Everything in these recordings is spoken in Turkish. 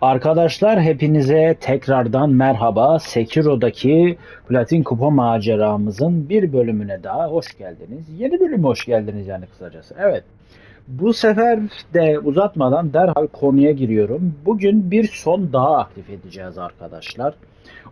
Arkadaşlar hepinize tekrardan merhaba. Sekiro'daki Platin Kupa maceramızın bir bölümüne daha hoş geldiniz. Yeni bölüme hoş geldiniz yani kısacası. Evet. Bu sefer de uzatmadan derhal konuya giriyorum. Bugün bir son daha aktif edeceğiz arkadaşlar.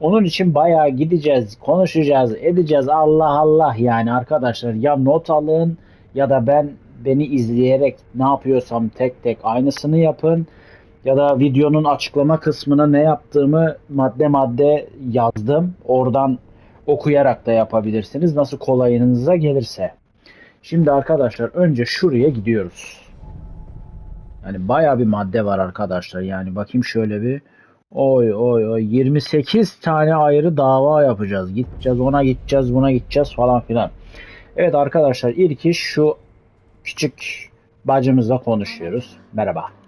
Onun için bayağı gideceğiz, konuşacağız, edeceğiz. Allah Allah yani arkadaşlar ya not alın ya da ben beni izleyerek ne yapıyorsam tek tek aynısını yapın ya da videonun açıklama kısmına ne yaptığımı madde madde yazdım. Oradan okuyarak da yapabilirsiniz. Nasıl kolayınıza gelirse. Şimdi arkadaşlar önce şuraya gidiyoruz. Yani bayağı bir madde var arkadaşlar. Yani bakayım şöyle bir. Oy oy oy 28 tane ayrı dava yapacağız. Gideceğiz ona gideceğiz buna gideceğiz falan filan. Evet arkadaşlar ilk iş şu küçük bacımızla konuşuyoruz. Merhaba.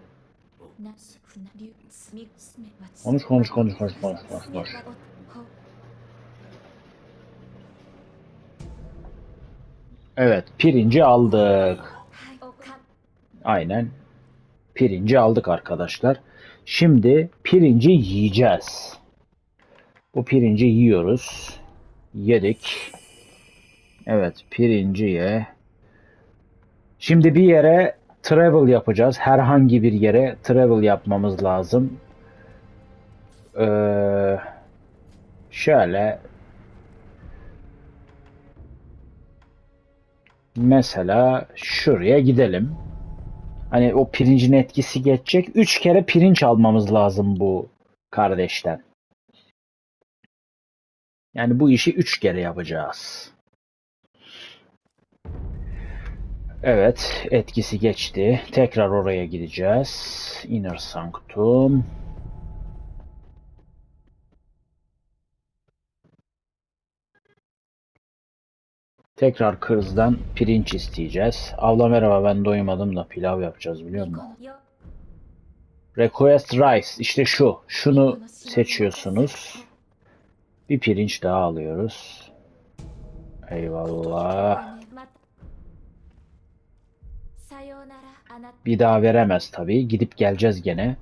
Konuş konuş konuş konuş konuş konuş konuş. Evet pirinci aldık. Aynen. Pirinci aldık arkadaşlar. Şimdi pirinci yiyeceğiz. Bu pirinci yiyoruz. Yedik. Evet pirinci ye. Şimdi bir yere travel yapacağız. Herhangi bir yere travel yapmamız lazım. Ee, şöyle mesela şuraya gidelim. Hani o pirincin etkisi geçecek. Üç kere pirinç almamız lazım bu kardeşten. Yani bu işi üç kere yapacağız. Evet, etkisi geçti. Tekrar oraya gideceğiz. Inner Sanctum. Tekrar kızdan pirinç isteyeceğiz. Abla merhaba ben doymadım da pilav yapacağız biliyor musun? Request rice işte şu. Şunu seçiyorsunuz. Bir pirinç daha alıyoruz. Eyvallah. Bir daha veremez tabii. Gidip geleceğiz gene.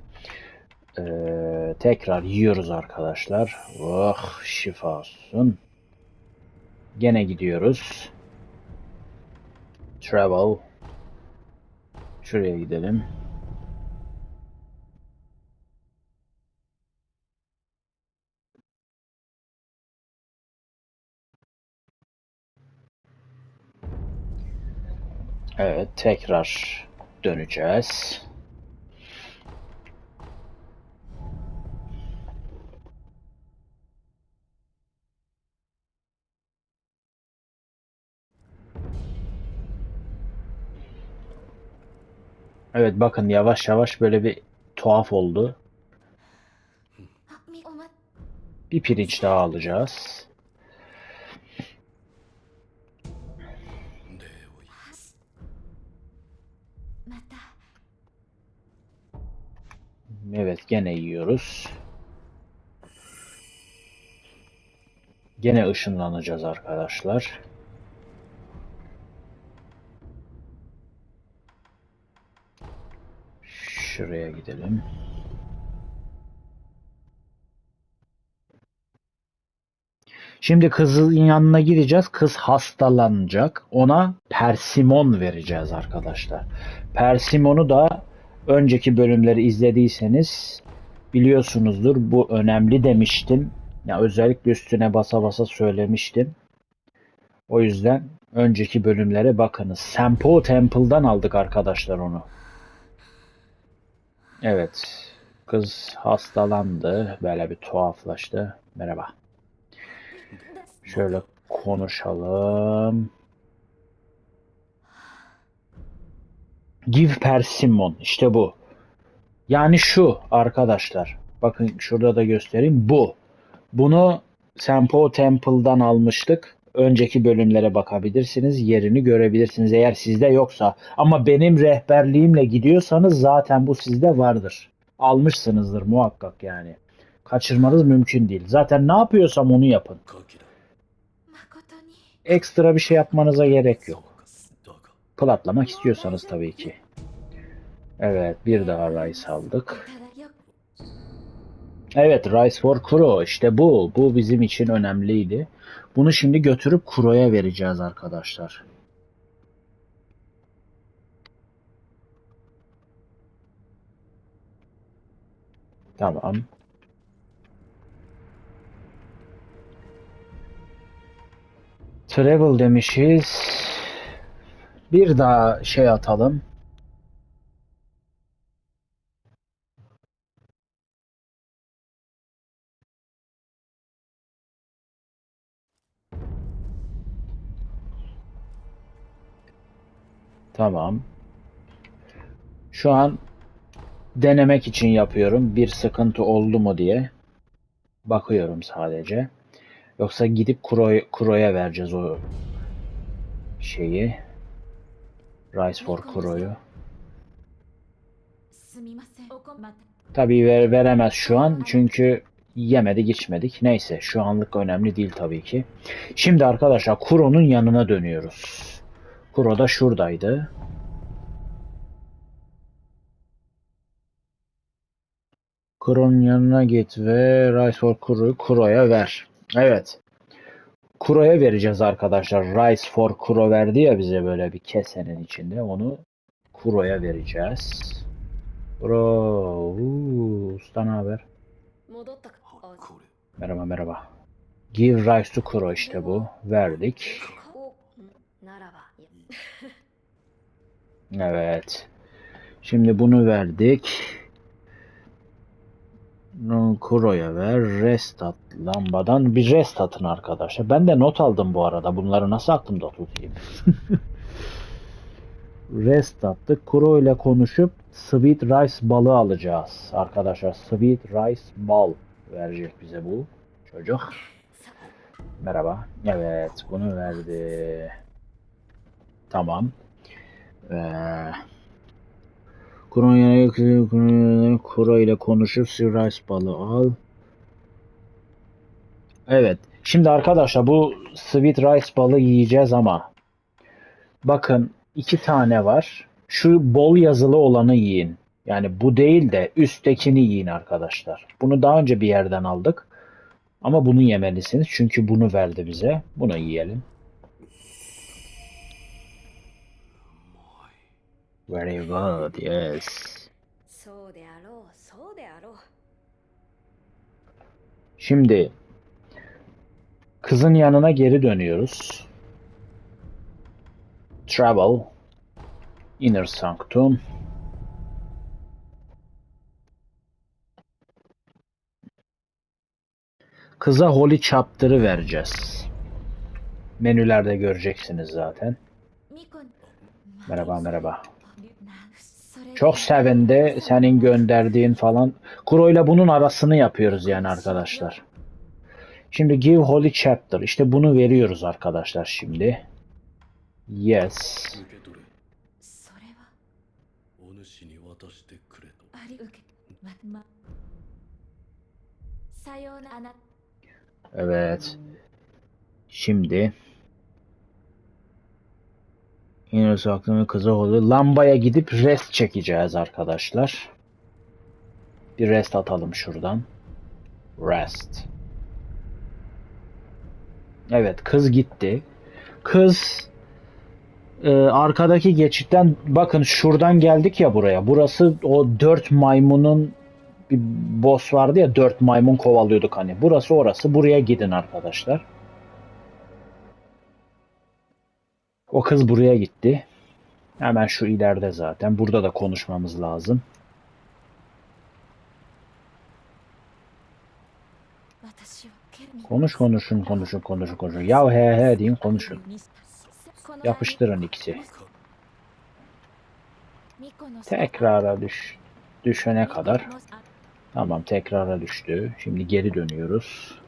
Ee, tekrar yiyoruz arkadaşlar. Oh şifa olsun. Gene gidiyoruz. Travel. Şuraya gidelim. Evet, tekrar döneceğiz. Evet bakın yavaş yavaş böyle bir tuhaf oldu. Bir pirinç daha alacağız. Evet gene yiyoruz. Gene ışınlanacağız arkadaşlar. Şuraya gidelim. Şimdi kızın yanına gideceğiz. Kız hastalanacak. Ona persimon vereceğiz arkadaşlar. Persimonu da önceki bölümleri izlediyseniz biliyorsunuzdur. Bu önemli demiştim. Ya özellikle üstüne basa basa söylemiştim. O yüzden önceki bölümlere bakınız. Sempo Temple'dan aldık arkadaşlar onu. Evet. Kız hastalandı. Böyle bir tuhaflaştı. Merhaba. Şöyle konuşalım. Give persimmon. İşte bu. Yani şu arkadaşlar. Bakın şurada da göstereyim. Bu. Bunu Sempo Temple'dan almıştık. Önceki bölümlere bakabilirsiniz. Yerini görebilirsiniz eğer sizde yoksa. Ama benim rehberliğimle gidiyorsanız zaten bu sizde vardır. Almışsınızdır muhakkak yani. Kaçırmanız mümkün değil. Zaten ne yapıyorsam onu yapın. Ekstra bir şey yapmanıza gerek yok. Platlamak istiyorsanız tabii ki. Evet bir daha rice aldık. Evet, Rise for Kuro işte bu. Bu bizim için önemliydi. Bunu şimdi götürüp Kuro'ya vereceğiz arkadaşlar. Tamam. Travel demişiz. Bir daha şey atalım. Tamam. Şu an denemek için yapıyorum. Bir sıkıntı oldu mu diye. Bakıyorum sadece. Yoksa gidip Kuro, Kuro'ya vereceğiz o şeyi. Rice for Kuro'yu. Tabii ver, veremez şu an çünkü yemedi geçmedik. Neyse şu anlık önemli değil tabii ki. Şimdi arkadaşlar Kuro'nun yanına dönüyoruz. Kuro da şuradaydı. Kuro'nun yanına git ve Rice for Kuro'yu Kuro'ya ver. Evet. Kuro'ya vereceğiz arkadaşlar. Rice for Kuro verdi ya bize böyle bir kesenin içinde. Onu Kuro'ya vereceğiz. Kuro. Uuu, usta ne haber? Merhaba merhaba. Give rice to Kuro işte bu. Verdik. Evet. Şimdi bunu verdik. Kuro'ya ver. Rest at lambadan. Bir rest atın arkadaşlar. Ben de not aldım bu arada. Bunları nasıl aklımda tutayım? rest attık. Kuro ile konuşup Sweet Rice balı alacağız. Arkadaşlar Sweet Rice bal verecek bize bu çocuk. さ Merhaba. Evet, bunu verdi. Tamam. Ee, Kuronya'ya Kuro ile konuşup Sirius balı al. Evet. Şimdi arkadaşlar bu Sweet Rice balı yiyeceğiz ama bakın iki tane var. Şu bol yazılı olanı yiyin. Yani bu değil de üsttekini yiyin arkadaşlar. Bunu daha önce bir yerden aldık. Ama bunu yemelisiniz çünkü bunu verdi bize. Bunu yiyelim. Very good, yes. Şimdi kızın yanına geri dönüyoruz. Travel Inner Sanctum Kıza Holy Chapter'ı vereceğiz. Menülerde göreceksiniz zaten. Merhaba merhaba. Çok sevindi senin gönderdiğin falan. Kuro ile bunun arasını yapıyoruz yani arkadaşlar. Şimdi give holy chapter. İşte bunu veriyoruz arkadaşlar şimdi. Yes. Evet. Şimdi Yine aklımı kıza oldu. Lambaya gidip rest çekeceğiz arkadaşlar. Bir rest atalım şuradan. Rest. Evet kız gitti. Kız e, arkadaki geçitten bakın şuradan geldik ya buraya. Burası o dört maymunun bir boss vardı ya dört maymun kovalıyorduk hani. Burası orası. Buraya gidin arkadaşlar. O kız buraya gitti. Hemen şu ileride zaten. Burada da konuşmamız lazım. Konuş konuşun konuşun konuşun konuşun. Ya he he deyin konuşun. Yapıştırın ikisi. Tekrara düş düşene kadar. Tamam tekrara düştü. Şimdi geri dönüyoruz.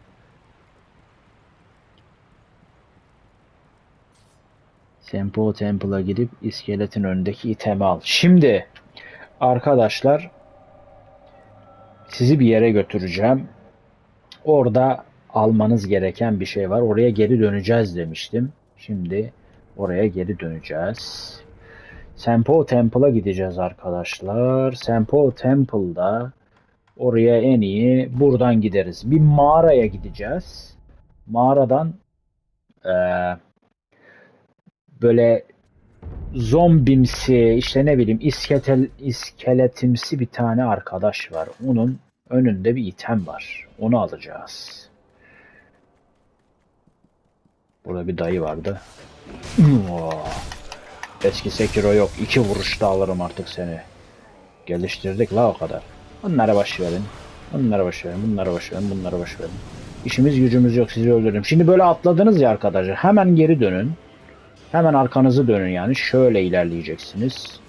Sempo Temple'a gidip iskeletin önündeki itemi al. Şimdi arkadaşlar sizi bir yere götüreceğim. Orada almanız gereken bir şey var. Oraya geri döneceğiz demiştim. Şimdi oraya geri döneceğiz. Sempo Temple'a gideceğiz arkadaşlar. Sempo Temple'da Oraya en iyi buradan gideriz. Bir mağaraya gideceğiz. Mağaradan eee, böyle zombimsi işte ne bileyim isketel, iskeletimsi bir tane arkadaş var. Onun önünde bir item var. Onu alacağız. Burada bir dayı vardı. Oo. Eski Sekiro yok. İki vuruşta alırım artık seni. Geliştirdik la o kadar. Bunlara baş verin. Bunlara baş verin. Bunlara baş verin. Bunlara baş verin. İşimiz gücümüz yok. Sizi öldürürüm. Şimdi böyle atladınız ya arkadaşlar. Hemen geri dönün. Hemen arkanızı dönün yani. Şöyle ilerleyeceksiniz.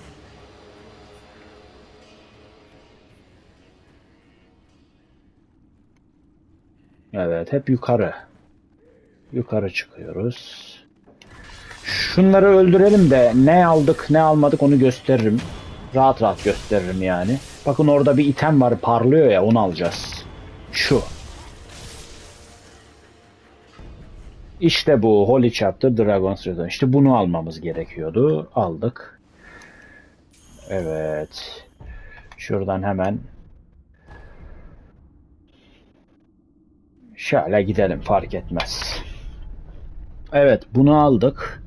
Evet. Hep yukarı. Yukarı çıkıyoruz. Şunları öldürelim de ne aldık ne almadık onu gösteririm. Rahat rahat gösteririm yani. Bakın orada bir item var parlıyor ya onu alacağız. Şu. İşte bu Holy Chapter Dragon's Return. İşte bunu almamız gerekiyordu. Aldık. Evet. Şuradan hemen şöyle gidelim fark etmez. Evet bunu aldık.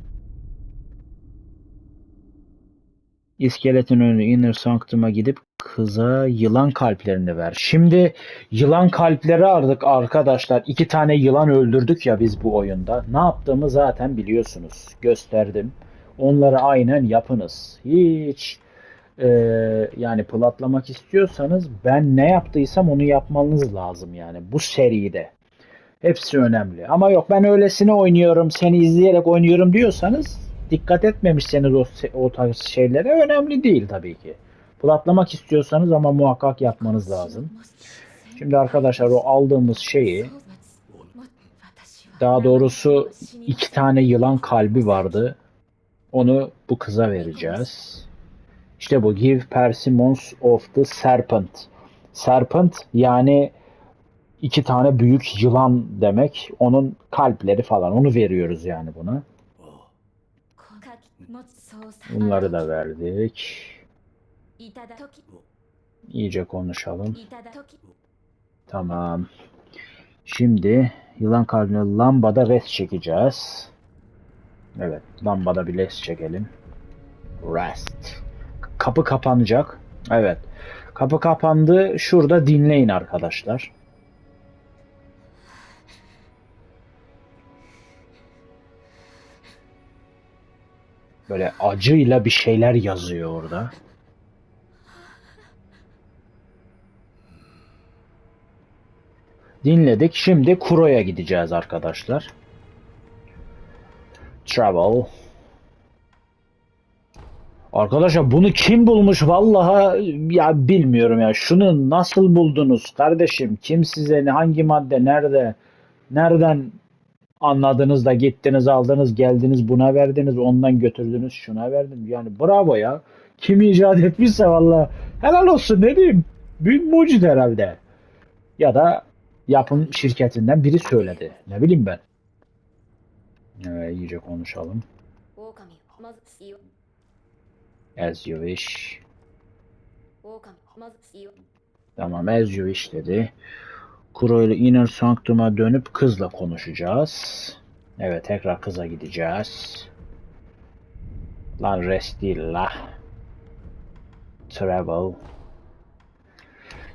İskeletin önü Inner Sanctum'a gidip kıza yılan kalplerini ver. Şimdi yılan kalpleri aradık arkadaşlar. İki tane yılan öldürdük ya biz bu oyunda. Ne yaptığımı zaten biliyorsunuz. Gösterdim. Onları aynen yapınız. Hiç e, yani platlamak istiyorsanız ben ne yaptıysam onu yapmanız lazım yani bu seride. Hepsi önemli. Ama yok ben öylesine oynuyorum, seni izleyerek oynuyorum diyorsanız dikkat etmemişseniz o, o tarz şeylere önemli değil tabii ki. Platlamak istiyorsanız ama muhakkak yapmanız lazım. Şimdi arkadaşlar o aldığımız şeyi daha doğrusu iki tane yılan kalbi vardı. Onu bu kıza vereceğiz. İşte bu Give Persimmons of the Serpent. Serpent yani iki tane büyük yılan demek. Onun kalpleri falan. Onu veriyoruz yani buna. Bunları da verdik. İyice konuşalım. Tamam. Şimdi yılan kalbine lambada res çekeceğiz. Evet lambada bir res çekelim. Rest. Kapı kapanacak. Evet. Kapı kapandı. Şurada dinleyin arkadaşlar. Böyle acıyla bir şeyler yazıyor orada. Dinledik. Şimdi Kuro'ya gideceğiz arkadaşlar. Travel. Arkadaşlar bunu kim bulmuş vallahi ya bilmiyorum ya. Şunu nasıl buldunuz kardeşim? Kim size ne hangi madde nerede nereden anladınız da gittiniz aldınız geldiniz buna verdiniz ondan götürdünüz şuna verdiniz. Yani bravo ya. Kim icat etmişse vallahi helal olsun ne diyeyim. Büyük mucit herhalde. Ya da yapım şirketinden biri söyledi. Ne bileyim ben. Evet, iyice konuşalım. As you wish. Tamam as you wish dedi. Kuro ile Inner Sanctum'a dönüp kızla konuşacağız. Evet tekrar kıza gideceğiz. Lan rest değil la. Travel.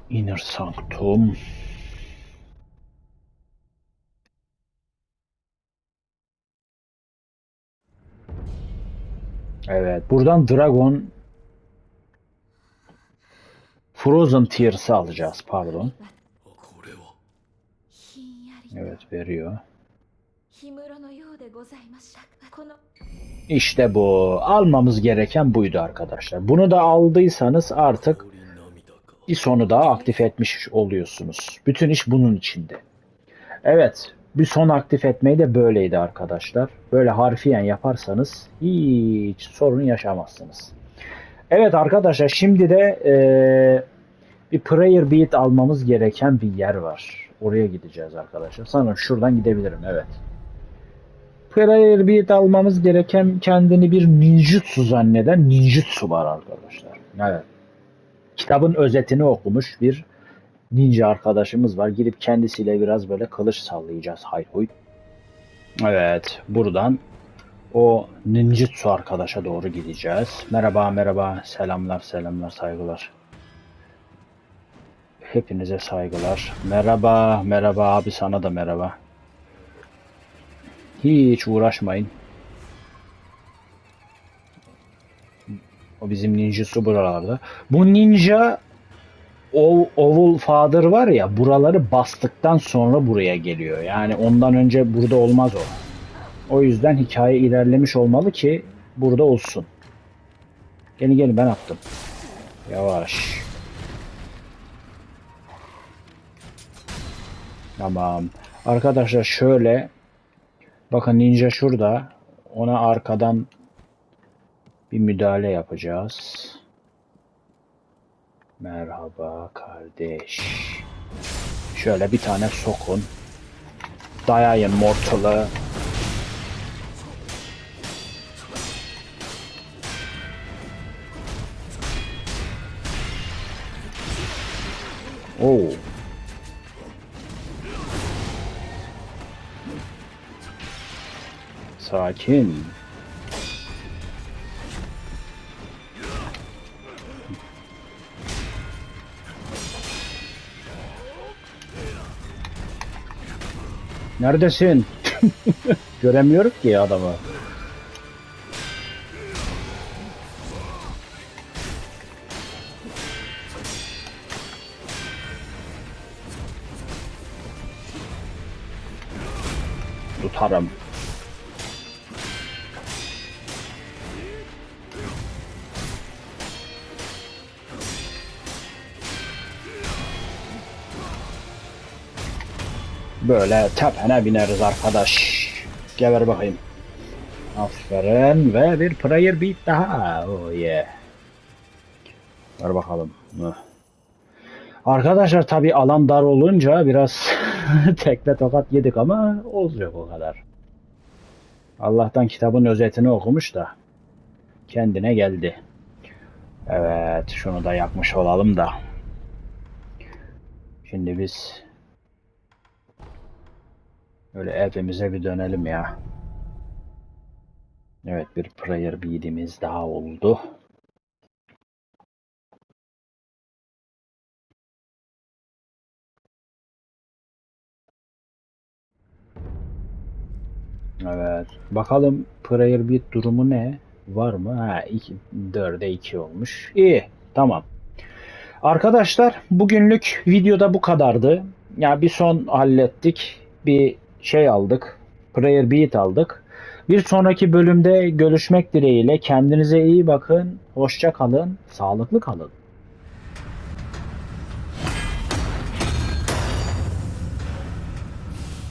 Inner Sanctum. Evet. Buradan Dragon Frozen Tears'ı alacağız pardon. Evet veriyor. İşte bu. Almamız gereken buydu arkadaşlar. Bunu da aldıysanız artık bir sonu daha aktif etmiş oluyorsunuz. Bütün iş bunun içinde. Evet. Bir son aktif etmeyi de böyleydi arkadaşlar. Böyle harfiyen yaparsanız hiç sorun yaşamazsınız. Evet arkadaşlar şimdi de eee, bir prayer beat almamız gereken bir yer var. Oraya gideceğiz arkadaşlar. Sanırım şuradan gidebilirim. Evet. Prayer beat almamız gereken kendini bir ninjutsu zanneden ninjutsu var arkadaşlar. Evet. Kitabın özetini okumuş bir ninja arkadaşımız var. Gidip kendisiyle biraz böyle kılıç sallayacağız. Hay huy. Evet, buradan o ninjutsu arkadaşa doğru gideceğiz. Merhaba, merhaba. Selamlar, selamlar, saygılar. Hepinize saygılar. Merhaba, merhaba abi sana da merhaba. Hiç uğraşmayın. O bizim ninjutsu buralarda. Bu ninja o Oval Father var ya buraları bastıktan sonra buraya geliyor. Yani ondan önce burada olmaz o. O yüzden hikaye ilerlemiş olmalı ki burada olsun. Gelin gelin ben attım. Yavaş. Tamam. Arkadaşlar şöyle bakın ninja şurada. Ona arkadan bir müdahale yapacağız. Merhaba kardeş. Şöyle bir tane sokun. Dayayın mortalı. Oo. Sakin. Neredesin? Göremiyorum ki adamı. Tutarım. Böyle tepene bineriz arkadaş. Geber bakayım. Aferin ve bir prayer beat daha. Oh yeah. Ver bakalım. Arkadaşlar tabi alan dar olunca biraz tekme tokat yedik ama olacak o kadar. Allah'tan kitabın özetini okumuş da kendine geldi. Evet şunu da yakmış olalım da. Şimdi biz öyle evimize bir dönelim ya. Evet bir prayer bead'imiz daha oldu. Evet. Bakalım prayer bead durumu ne? Var mı? Ha 2 4'e 2 olmuş. İyi. Tamam. Arkadaşlar bugünlük videoda bu kadardı. Ya bir son hallettik. Bir şey aldık. Prayer bead aldık. Bir sonraki bölümde görüşmek dileğiyle kendinize iyi bakın. Hoşça kalın. Sağlıklı kalın.